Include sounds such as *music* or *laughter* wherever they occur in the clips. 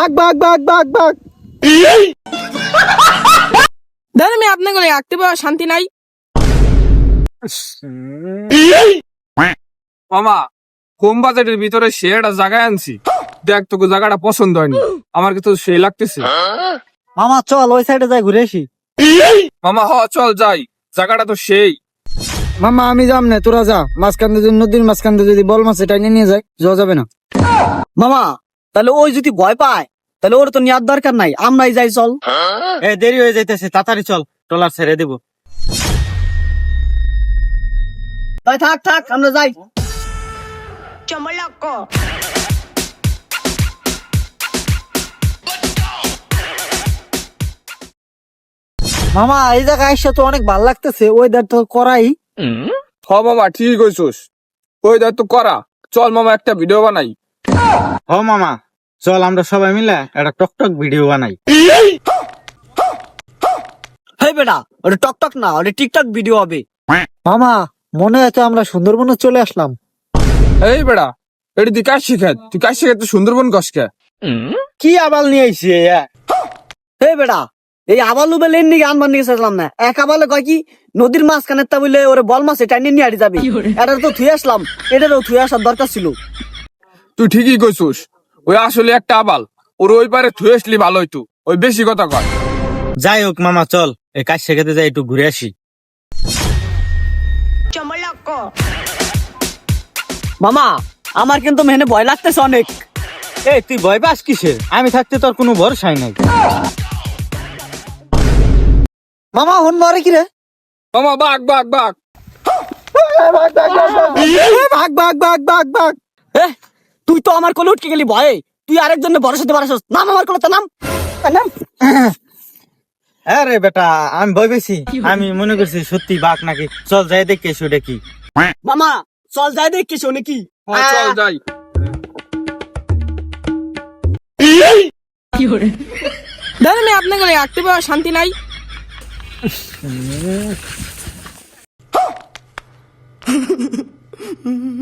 বাঘ বাঘ বাঘ বাঘ বাঘ। দাদা আমি আপনাকে রাখতে পারা শান্তি নাই। মামা বাজেটের ভিতরে সে একটা জায়গায় আনছি। দেখ তোকে জায়গাটা পছন্দ হয়নি। আমার কিন্তু সেই লাগতেছে। মামা চল ওই সাইডে যাই ঘুরে আসি। মামা হ চল যাই। জায়গাটা তো সেই। মামা আমি যাম না তোরা যা। মাঝখান দিয়ে যদি নদীর মাঝখান দিয়ে যদি বল মাছ এটা নিয়ে যায় যাওয়া যাবে না। মামা তাহলে ওই যদি ভয় পায় তাহলে ওর তো নেওয়ার দরকার নাই আমরাই যাই চল। এ দেরি হয়ে যাইতেছে তাড়াতাড়ি চল ট্রলার ছেড়ে দেবো। তাই থাক থাক আমরা যাই। চমলক। মামা এই জায়গায় এসে তো অনেক ভালো লাগতেছে ওয়েদার তো করাই। হ মামা ঠিকই কইছস। ওই দেখ তো করা। চল মামা একটা ভিডিও বানাই। হ মামা। চল আমরা সবাই মিলে একটা টকটক ভিডিও বানাই। হেই বেটা ওটা টকটক না ওটা টিকটক ভিডিও হবে। মামা মনে তো আমরা সুন্দরবনে চলে আসলাম। এই বেড়া এটি তুই কাজ শিখাত তুই কাজ শিখাতে সুন্দরবন কষকে কি? আবাল নিয়ে আইছি হে বেটা এই আবালু বেলে নিয়ে আনবার নিয়ে আসলাম না। এক আবালে কয় কি নদীর মাঝখানে তা বলে ওরে বল মাছ এটা নিয়ে আড়ি যাবে। এটা তো থুয়ে আসলাম এটারও থুয়ে আসার দরকার ছিল। তুই ঠিকই কইছস। ওই আসলে একটা আবাল। ওর ওই পারে থুয়ে আসলি ভালো হইতো ওই বেশি কথা কয়। যাই হোক মামা চল। এই কাজ শেখাতে যাই একটু ঘুরে আসি। মামা আমার কিন্তু মেহনে ভয় লাগতেছে অনেক। এই তুই ভয় পাস কিসের? আমি থাকতে তোর কোনো ভরসাই নাই। মামা হন মারে কি রে? মামা বাঘ বাঘ বাঘ। ভাগ ভাগ ভাগ ভাগ ভাগ তুই তো আমার কোলে উঠকে গেলি ভয়ে তুই আরেকজনের ভরসা দিতে পারছিস নাম আমার কোলে তো নাম নাম? *laughs* আরে বেটা আমি ভয় পেয়েছি। আমি মনে করছি সত্যি বাঘ নাকি। চল যাই দেখে এসে কি মামা চল যাই দেখ কিছু নাকি। চল যাই। দাদা আমি আপনাকে রাখতে পারা শান্তি নাই। *laughs* *laughs*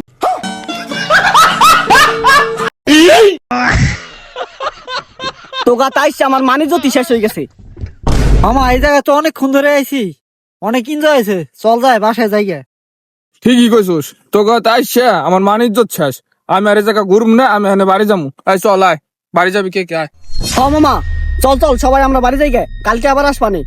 তোগা তাইছে আমার মানে জ্যোতি শেষ হয়ে গেছে। মামা এই জায়গায় তো অনেকক্ষণ ধরে আইছি। অনেক এনজয় হয়েছে। চল যায় বাসায় যাই ঠিকই কইছস তোকে তাই আমার মান ইজ্জত শেষ। আমি আর এই জায়গা ঘুরম না আমি এখানে বাড়ি যাব আয় চল আয় বাড়ি যাবি কে কে আয়। হ মামা চল চল সবাই আমরা বাড়ি যাই গে। কালকে আবার আসবানে